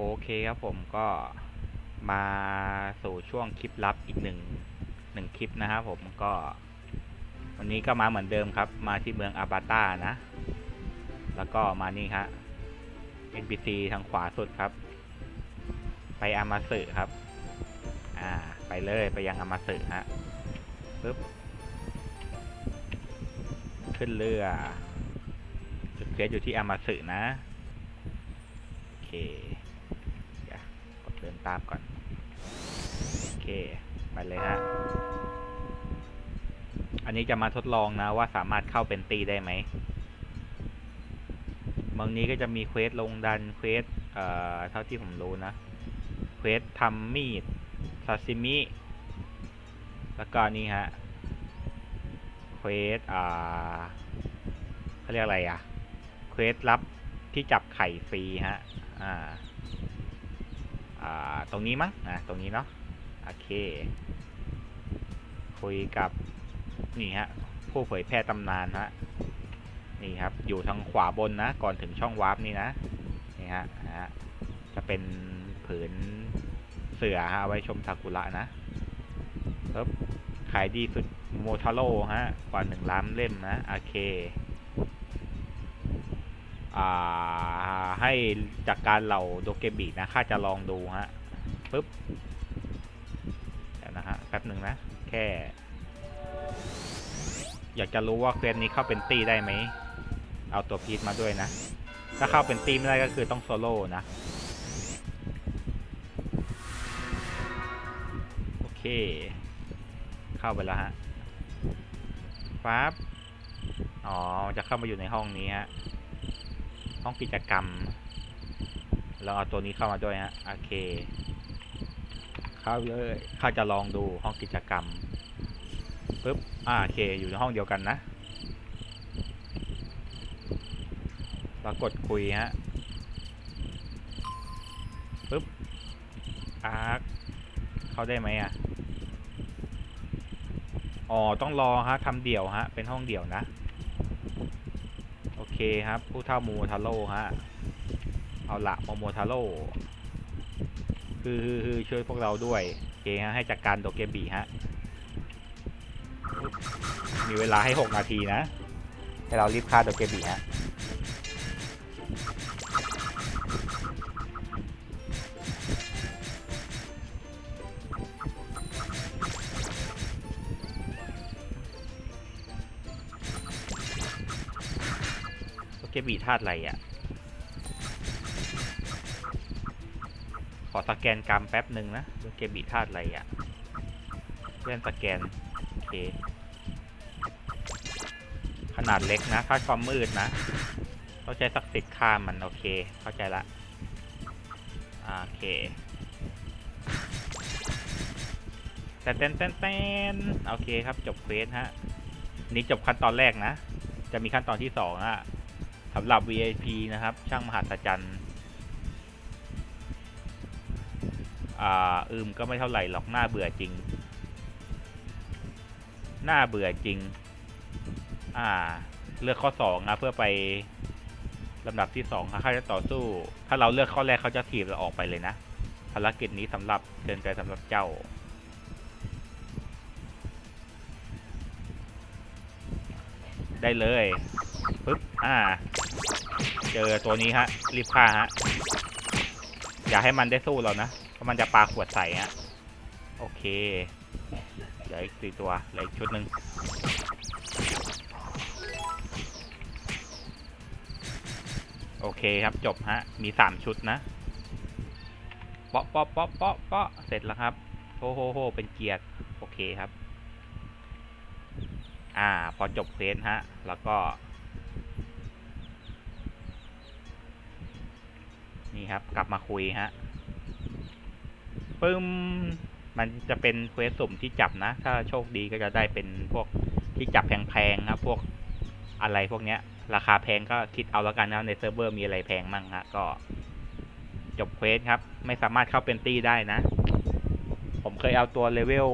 โอเคครับผมก็มาสู่ช่วงคลิปลับอีกหนึ่งหนึ่งคลิปนะครับผมก็ วันนี้ก็มาเหมือนเดิมครับ มาที่เมืองอาบาตานะ แล้วก็มานี่ฮะ NPC ทางขวาสุดครับ ไปอามาสึครับ อ่า ไปเลยไปยังอามาสึฮะปึ๊บขึ้นเรือจุดเควสอยู่ที่อามาสึนะโอเค ตามก่อน โอเค ไปเลยฮะ อันนี้จะมาทดลองนะว่าสามารถเข้าเป็นตีได้ไหมบางนี้ก็จะมีเควสลงดันเควสเอ่อเท่าที่ผมรู้นะเควสทำมีดซาซิมิแล้วก็นี่ฮะเควสอ่าเขาเรียกอะไรอะเควสรับที่จับไข่ฟรีฮะ อ่า ตรงนี้มั้งอ่าตรงนี้เนาะโอเค คุยกับนี่ฮะผู้เผยแพร่ตำนานฮะนี่ครับ อยู่ทางขวาบนนะ ก่อนถึงช่องวาร์ปนี่นะนี่ฮะฮะจะเป็นผืนเสือฮะไว้ชมซากุระนะปึ๊บขายดีสุดโมทาโร่ฮะกว่าหนึ่งล้านเล่มนะโอเค อ่า ให้จากการเหล่าโดเกบินะข้าจะลองดูฮะปึ๊บเดี๋ยวนะฮะแป๊บหนึ่งนะ แค่ อยากจะรู้ว่าเควสนี้เข้าเป็นตีได้ไหม เอาตัวพีทมาด้วยนะ ถ้าเข้าเป็นตีไม่ได้ก็คือต้องโซโล่นะ โอเค เข้าไปแล้วฮะปั๊บอ๋อ จะเข้ามาอยู่ในห้องนี้ฮะ ห้องกิจกรรม เราเอาตัวนี้เข้ามาด้วยฮะโอเค เข้าเลยข้าจะลองดูห้องกิจกรรมปึ๊บอ่าโอเคอยู่ในห้องเดียวกันนะเรากดคุยฮะปึ๊บอาร์คเข้าได้ไหมอะอ๋อต้องรอฮะทำเดี่ยวฮะเป็นห้องเดี่ยวนะ เคครับ ผู้เท่าโมทาโร่ฮะ เอาละโมโมทาโร่คือคือคือช่วยพวกเราด้วยโอเคฮะให้จัดกการโดเกบีฮะ มีเวลาให้ 6 นาทีนะ ให้เรารีบฆ่าโดเกบีฮะ โดเกบีธาตุอะไรอะ ขอสแกนกรรมแป๊บหนึ่งนะเกบีธาตุอะไรอะเพื่อนสแกน โอเค ขนาดเล็กนะถ้าความมืดนะต้องใช้ศักดิ์สิทธิ์ฆ่ามัน โอเค เข้าใจละโอเคเต้นเต้นเต้นเต้นโอเคครับจบเควสฮะ นี่จบขั้นตอนแรกนะ จะมีขั้นตอนที่สองอะ สำหรับ VIP นะครับ ช่างมหัศจรรย์อ่าอืมก็ไม่เท่าไหร่หรอกหน้าเบื่อจริง หน่าเบื่อจริง อ่า เลือกข้อสองนะเพื่อไปลำดับที่สองเขาจะต่อสู้ ถ้าเราเลือกข้อแรกเขาจะถีบเราออกไปเลยนะภารกิจนี้สำหรับเกินใจสำหรับเจ้าได้เลยปึ๊บ อ่า เจอตัวนี้ฮะ รีบฆ่าฮะ อย่าให้มันได้สู้เรานะ เพราะมันจะปาขวดใส่ฮะ โอเค เหลืออีกสี่ตัว เหลืออีกชุดหนึ่งโอเคครับจบฮะ มีสามชุดนะเปาะเปาะเปาะเปาะเปาะเสร็จแล้วครับโฮโฮโฮเป็นเกียร์โอเคครับ อ่า พอจบเควสฮะ แล้วก็ นี่ครับ กลับมาคุยฮะปึ้มมันจะเป็นเควสสุ่มที่จับนะ ถ้าโชคดีก็จะได้เป็นพวกที่จับแพงๆครับพวกอะไรพวกเนี้ย ราคาแพงก็คิดเอาล้วกันนะในเซิร์ฟเวอร์มีอะไรแพงมั่งฮะก็ จบเควสครับ ไม่สามารถเข้าเป็นตี้ได้นะ ผมเคยเอาตัวเลเวล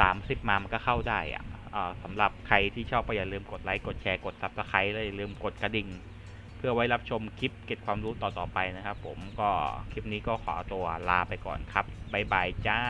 สามสิบมามันก็เข้าได้อะอ่าสำหรับใครที่ชอบก็อย่าลืมกดไลค์กดแชร์กดซับสไครต์แลยลืมกดกระดิ่ง พื่อไว้รับชมคลิปเก็บความรู้ต่อๆไปนะครับ ผมก็คลิปนี้ก็ขอตัวลาไปก่อนครับบ๊ายบายจ้า